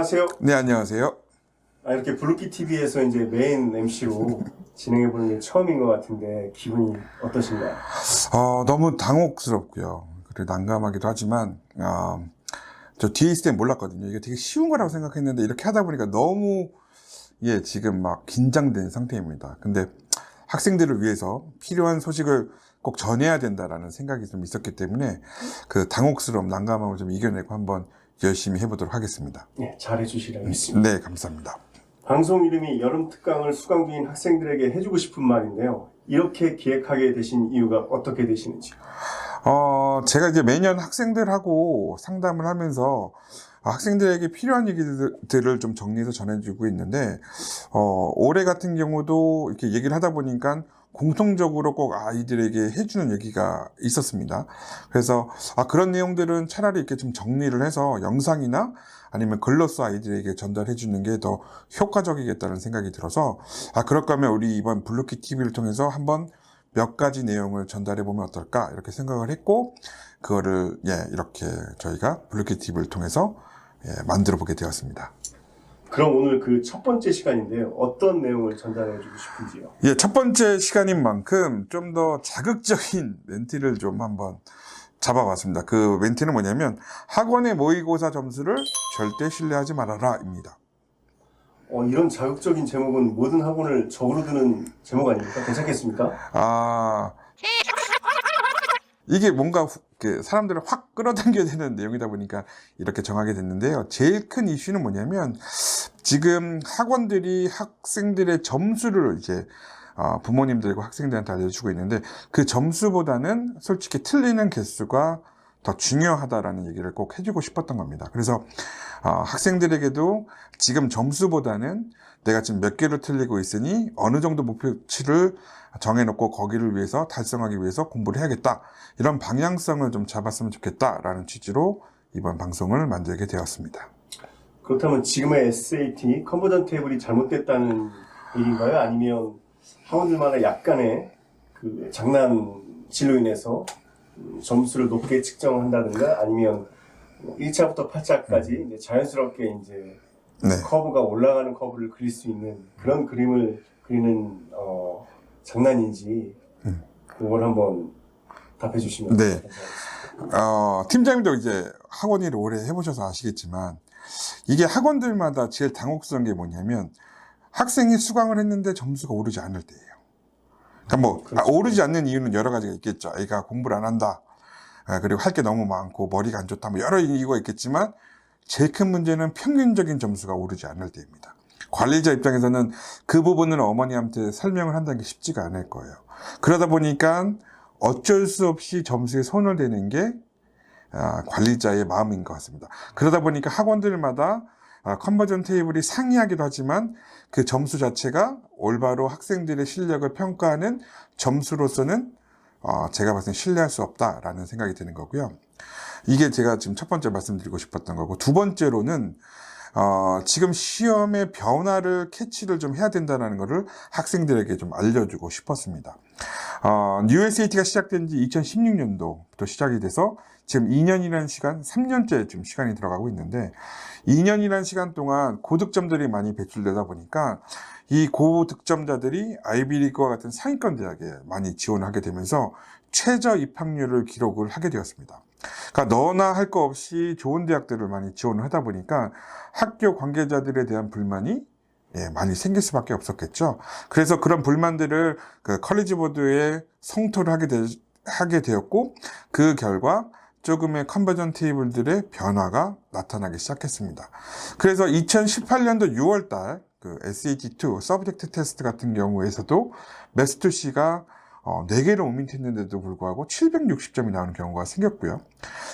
안녕하세요. 네, 안녕하세요. 아, 이렇게 블루키 TV에서 이제 메인 MC로 진행해 보는 게 처음인 것 같은데 기분이 어떠신가요? 어, 너무 당혹스럽고요. 그리고 난감하기도 하지만, 어, 저 뒤에 있을 땐 몰랐거든요. 이게 되게 쉬운 거라고 생각했는데 이렇게 하다 보니까 너무, 예, 지금 막 긴장된 상태입니다. 근데 학생들을 위해서 필요한 소식을 꼭 전해야 된다라는 생각이 좀 있었기 때문에 그 당혹스러움, 난감함을 좀 이겨내고 한번 열심히 해보도록 하겠습니다. 네, 잘해 주시라고 했습니다. 네, 감사합니다. 방송 이름이 여름 특강을 수강 중인 학생들에게 해주고 싶은 말인데요. 이렇게 기획하게 되신 이유가 어떻게 되시는지. 어, 제가 이제 매년 학생들하고 상담을 하면서 아, 학생들에게 필요한 얘기들을 좀 정리해서 전해주고 있는데, 어, 올해 같은 경우도 이렇게 얘기를 하다 보니까 공통적으로 꼭 아이들에게 해주는 얘기가 있었습니다. 그래서, 아, 그런 내용들은 차라리 이렇게 좀 정리를 해서 영상이나 아니면 글로써 아이들에게 전달해 주는 게 더 효과적이겠다는 생각이 들어서, 아, 그럴 거면 우리 이번 블루키 TV를 통해서 한번 몇 가지 내용을 전달해 보면 어떨까 이렇게 생각을 했고 그거를 예 이렇게 저희가 블루키 TV를 통해서 예, 만들어 보게 되었습니다. 그럼 오늘 그 첫 번째 시간인데요. 어떤 내용을 전달해 주고 싶은지요? 예, 첫 번째 시간인 만큼 좀 더 자극적인 멘트를 좀 한번 잡아봤습니다. 그 멘트는 뭐냐면 학원의 모의고사 점수를 절대 신뢰하지 말아라입니다. 어, 이런 자극적인 제목은 모든 학원을 적으로 드는 제목 아닙니까? 괜찮겠습니까? 아 이게 뭔가 후- 그 사람들을 확 끌어당겨야 되는 내용이다 보니까 이렇게 정하게 됐는데요. 제일 큰 이슈는 뭐냐면 지금 학원들이 학생들의 점수를 이제 어, 부모님들과 학생들한테 알려주고 있는데 그 점수보다는 솔직히 틀리는 개수가 더 중요하다라는 얘기를 꼭 해주고 싶었던 겁니다. 그래서 어, 학생들에게도 지금 점수보다는 내가 지금 몇 개를 틀리고 있으니 어느 정도 목표치를 정해놓고 거기를 위해서 달성하기 위해서 공부를 해야겠다. 이런 방향성을 좀 잡았으면 좋겠다라는 취지로 이번 방송을 만들게 되었습니다. 그렇다면 지금의 SAT 컨버전 테이블이 잘못됐다는 얘기인가요? 아니면 학원들마다 약간의 그 장난질로 인해서 음, 점수를 높게 측정한다든가 아니면 1차부터 8차까지 이제 자연스럽게 이제 네. 커브가 올라가는 커브를 그릴 수 있는 그런 그림을 그리는 어, 장난인지 음. 그걸 한번 답해 주시면 네. 어, 팀장님도 이제 학원 일을 오래 해보셔서 아시겠지만 이게 학원들마다 제일 당혹스러운 게 뭐냐면 학생이 수강을 했는데 점수가 오르지 않을 때예요. 그러니까 뭐 아, 그렇죠. 오르지 않는 이유는 여러 가지가 있겠죠. 애가 공부를 안 한다. 아, 그리고 할 게 너무 많고 머리가 안 좋다. 뭐 여러 이유가 있겠지만 제일 큰 문제는 평균적인 점수가 오르지 않을 때입니다. 관리자 입장에서는 그 부분을 어머니한테 설명을 한다는 게 쉽지가 않을 거예요. 그러다 보니까 어쩔 수 없이 점수에 손을 대는 게 아, 관리자의 마음인 것 같습니다. 그러다 보니까 학원들마다 아, 컨버전 테이블이 상이하기도 하지만 그 점수 자체가 올바로 학생들의 실력을 평가하는 점수로서는 어, 제가 봤을 때 신뢰할 수 없다라는 생각이 드는 거고요. 이게 제가 지금 첫 번째 말씀드리고 싶었던 거고 두 번째로는 어, 지금 시험의 변화를 캐치를 좀 해야 된다는 것을 학생들에게 좀 알려주고 싶었습니다. 어, USAT가 시작된 지 2016년도부터 시작이 돼서 지금 2년이라는 시간, 3년째 지금 시간이 들어가고 있는데 2년이라는 시간 동안 고득점들이 많이 배출되다 보니까 이 고득점자들이 아이비리그와 같은 상위권 대학에 많이 지원을 하게 되면서 최저 입학률을 기록을 하게 되었습니다. 그러니까 너나 할 거 없이 좋은 대학들을 많이 지원을 하다 보니까 학교 관계자들에 대한 불만이 예, 많이 생길 수밖에 없었겠죠. 그래서 그런 불만들을 그 컬리지 보드에 성토를 하게, 되, 하게 되었고 그 결과 조금의 컨버전 테이블들의 변화가 나타나기 시작했습니다. 그래서 2018년도 6월 달 그 SAT2 서브젝트 테스트 같은 경우에서도 매스투시가 어, 4개를 오민트했는데도 불구하고 760점이 나오는 경우가 생겼고요.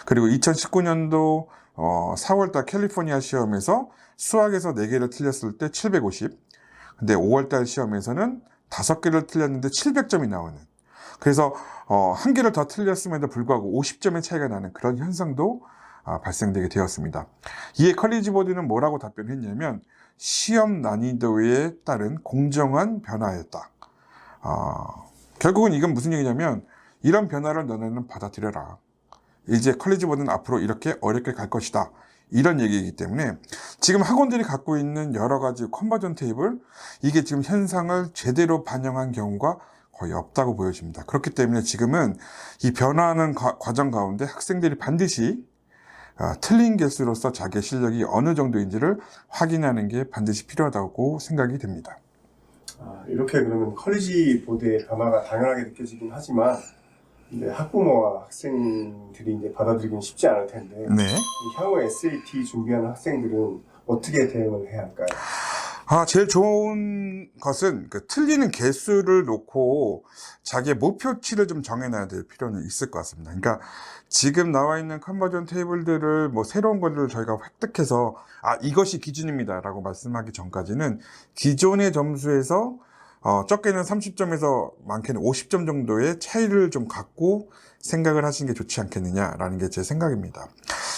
그리고 2019년도 어, 4월달 캘리포니아 시험에서 수학에서 4개를 틀렸을 때 750. 근데 5월달 시험에서는 5개를 틀렸는데 700점이 나오는. 그래서 어, 한 개를 더 틀렸음에도 불구하고 50점의 차이가 나는 그런 현상도 아, 발생되게 되었습니다. 이에 컬리지 보드는 뭐라고 답변했냐면 시험 난이도에 따른 공정한 변화였다. 아, 결국은 이건 무슨 얘기냐면 이런 변화를 너네는 받아들여라. 이제 컬리지 보드는 앞으로 이렇게 어렵게 갈 것이다. 이런 얘기이기 때문에 지금 학원들이 갖고 있는 여러 가지 컨버전 테이블, 이게 지금 현상을 제대로 반영한 경우가 거의 없다고 보여집니다. 그렇기 때문에 지금은 이 변화하는 과- 과정 가운데 학생들이 반드시 아, 틀린 개수로서 자기의 실력이 어느 정도인지를 확인하는 게 반드시 필요하다고 생각이 됩니다. 아, 이렇게 그러면 컬리지 보드의 변화가 당연하게 느껴지긴 하지만 이제 학부모와 학생들이 이제 받아들이기는 쉽지 않을 텐데 네. 이 향후 SAT 준비하는 학생들은 어떻게 대응을 해야 할까요? 아, 제일 좋은 것은 그 틀리는 개수를 놓고 자기의 목표치를 좀 정해놔야 될 필요는 있을 것 같습니다. 그러니까 지금 나와 있는 컨버전 테이블들을 뭐 새로운 것들을 저희가 획득해서 아, 이것이 기준입니다 라고 말씀하기 전까지는 기존의 점수에서 어, 적게는 30점에서 많게는 50점 정도의 차이를 좀 갖고 생각을 하시는 게 좋지 않겠느냐라는 게 제 생각입니다.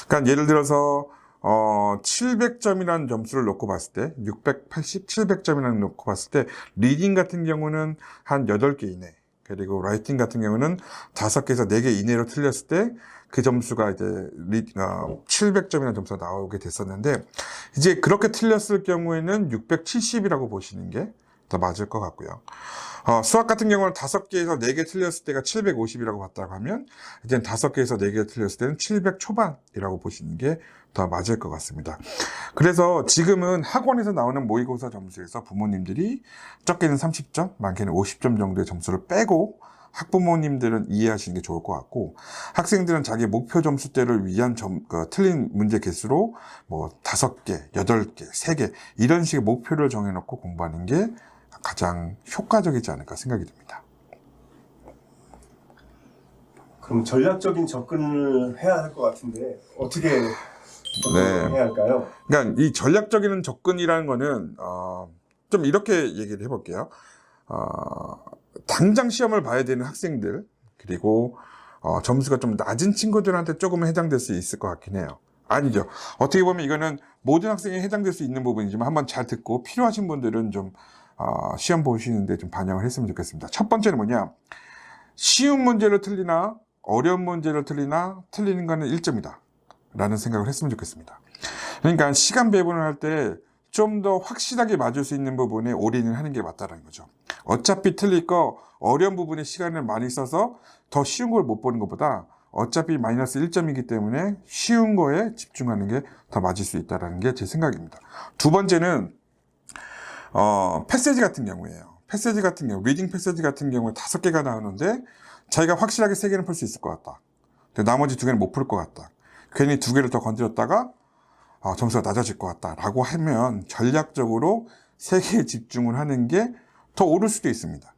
그러니까 예를 들어서 어, 700점이라는 점수를 놓고 봤을 때, 680, 700점이라는 놓고 봤을 때, 리딩 같은 경우는 한 8개 이내, 그리고 라이팅 같은 경우는 5개에서 4개 이내로 틀렸을 때, 그 점수가 이제, 리, 어, 700점이라는 점수가 나오게 됐었는데, 이제 그렇게 틀렸을 경우에는 670이라고 보시는 게 더 맞을 것 같고요. 어, 수학 같은 경우는 5개에서 4개 틀렸을 때가 750이라고 봤다고 하면, 이제 5개에서 4개 틀렸을 때는 700 초반이라고 보시는 게 더 맞을 것 같습니다. 그래서 지금은 학원에서 나오는 모의고사 점수에서 부모님들이 적게는 30점, 많게는 50점 정도의 점수를 빼고 학부모님들은 이해하시는 게 좋을 것 같고 학생들은 자기 목표 점수대를 위한 점, 그, 틀린 문제 개수로 뭐 다섯 개, 여덟 개, 세 개 이런 식의 목표를 정해놓고 공부하는 게 가장 효과적이지 않을까 생각이 듭니다. 그럼 전략적인 접근을 해야 할 것 같은데 어떻게 네. 해야 할까요? 그러니까 이 전략적인 접근이라는 거는 어, 좀 이렇게 얘기를 해볼게요. 어, 당장 시험을 봐야 되는 학생들 그리고 어, 점수가 좀 낮은 친구들한테 조금은 해당될 수 있을 것 같긴 해요. 아니죠. 어떻게 보면 이거는 모든 학생에 해당될 수 있는 부분이지만 한번 잘 듣고 필요하신 분들은 좀 어, 시험 보시는데 좀 반영을 했으면 좋겠습니다. 첫 번째는 뭐냐? 쉬운 문제를 틀리나 어려운 문제를 틀리나 틀리는 거는 1점이다. 라는 생각을 했으면 좋겠습니다. 그러니까 시간 배분을 할 때 좀 더 확실하게 맞을 수 있는 부분에 올인을 하는 게 맞다는 거죠. 어차피 틀릴 거 어려운 부분에 시간을 많이 써서 더 쉬운 걸 못 보는 것보다 어차피 마이너스 1점이기 때문에 쉬운 거에 집중하는 게 더 맞을 수 있다는 게제 생각입니다. 두 번째는 어, 패세지 같은 경우에요. 패세지 같은 경우, 리딩 패세지 같은 경우에 다섯 개가 나오는데 자기가 확실하게 세 개는 풀 수 있을 것 같다. 근데 나머지 두 개는 못 풀 것 같다. 괜히 두 개를 더 건드렸다가 아, 점수가 낮아질 것 같다라고 하면 전략적으로 세 개에 집중을 하는 게 더 오를 수도 있습니다.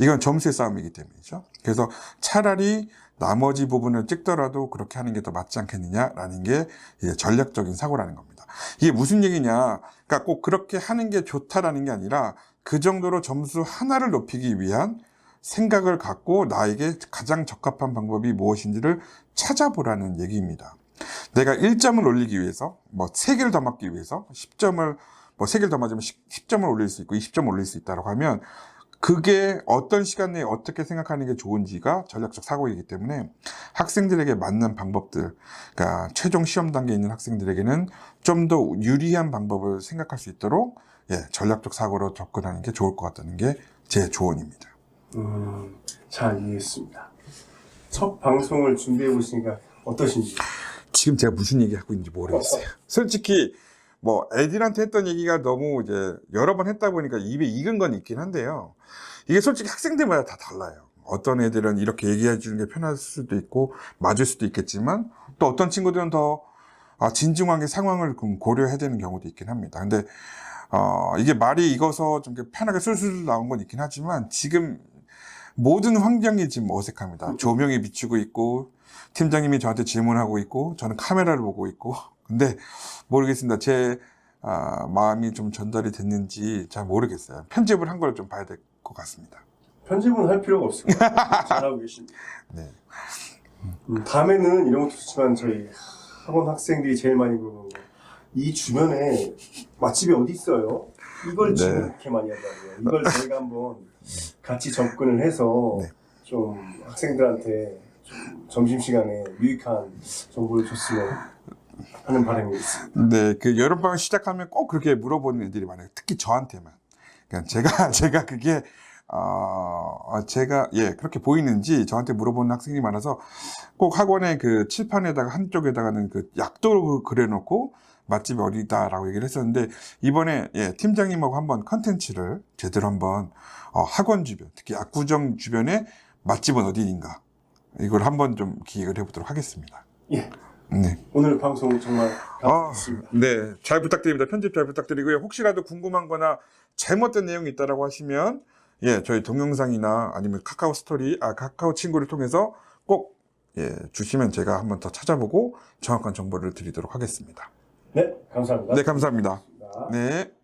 이건 점수의 싸움이기 때문이죠. 그래서 차라리 나머지 부분을 찍더라도 그렇게 하는 게 더 맞지 않겠느냐라는 게 이제 전략적인 사고라는 겁니다. 이게 무슨 얘기냐? 그러니까 꼭 그렇게 하는 게 좋다라는 게 아니라 그 정도로 점수 하나를 높이기 위한 생각을 갖고 나에게 가장 적합한 방법이 무엇인지를 찾아보라는 얘기입니다. 내가 1점을 올리기 위해서, 뭐, 3개를 더 맞기 위해서, 10점을, 뭐, 3개를 더 맞으면 10, 점을 올릴 수 있고, 20점을 올릴 수 있다고 하면, 그게 어떤 시간 내에 어떻게 생각하는 게 좋은지가 전략적 사고이기 때문에 학생들에게 맞는 방법들, 그러니까 최종 시험 단계에 있는 학생들에게는 좀 더 유리한 방법을 생각할 수 있도록 예, 전략적 사고로 접근하는 게 좋을 것 같다는 게 제 조언입니다. 음, 잘 이해했습니다. 첫 방송을 준비해 보시니까 어떠신지? 지금 제가 무슨 얘기 하고 있는지 모르겠어요. 솔직히 뭐 애들한테 했던 얘기가 너무 이제 여러 번 했다 보니까 입에 익은 건 있긴 한데요. 이게 솔직히 학생들마다 다 달라요. 어떤 애들은 이렇게 얘기해 주는 게 편할 수도 있고 맞을 수도 있겠지만 또 어떤 친구들은 더 아, 진중하게 상황을 좀 고려해야 되는 경우도 있긴 합니다. 근데 어, 이게 말이 익어서 좀 편하게 술술 나온 건 있긴 하지만 지금 모든 환경이 지금 어색합니다. 조명이 비추고 있고 팀장님이 저한테 질문하고 있고 저는 카메라를 보고 있고 근데 모르겠습니다. 제 아, 마음이 좀 전달이 됐는지 잘 모르겠어요. 편집을 한 걸 좀 봐야 될 것 같습니다. 편집은 할 필요가 없습니다. 잘하고 계십니다. 네. 음, 다음에는 이런 것도 좋지만 저희 학원 학생들이 제일 많이 물어보는 거. 이 주변에 맛집이 어디 있어요? 이걸 지금 네. 그렇게 많이 한다고요. 이걸 저희가 한번 같이 접근을 해서 네. 좀 학생들한테 좀 점심시간에 유익한 정보를 줬으면 하는 바람이 있습니다. 네, 그 여름방학 시작하면 꼭 그렇게 물어보는 애들이 많아요. 특히 저한테만. 그러니까 제가, 제가 그게, 어, 제가, 예, 그렇게 보이는지 저한테 물어보는 학생이 많아서 꼭 학원의 그 칠판에다가 한쪽에다가는 그 약도로 그려놓고 맛집이 어디다라고 얘기를 했었는데 이번에 예, 팀장님하고 한번 컨텐츠를 제대로 한번 어, 학원 주변, 특히 압구정 주변에 맛집은 어디인가 이걸 한번 좀 기획을 해보도록 하겠습니다. 예, 네. 오늘 방송 정말 아, 감사했습니다. 네. 잘 부탁드립니다. 편집 잘 부탁드리고요. 혹시라도 궁금한 거나 잘못된 내용이 있다라고 하시면, 예, 저희 동영상이나 아니면 카카오 스토리, 아, 카카오 친구를 통해서 꼭, 예, 주시면 제가 한번 더 찾아보고 정확한 정보를 드리도록 하겠습니다. 네, 감사합니다. 네, 감사합니다. 감사합니다. 네.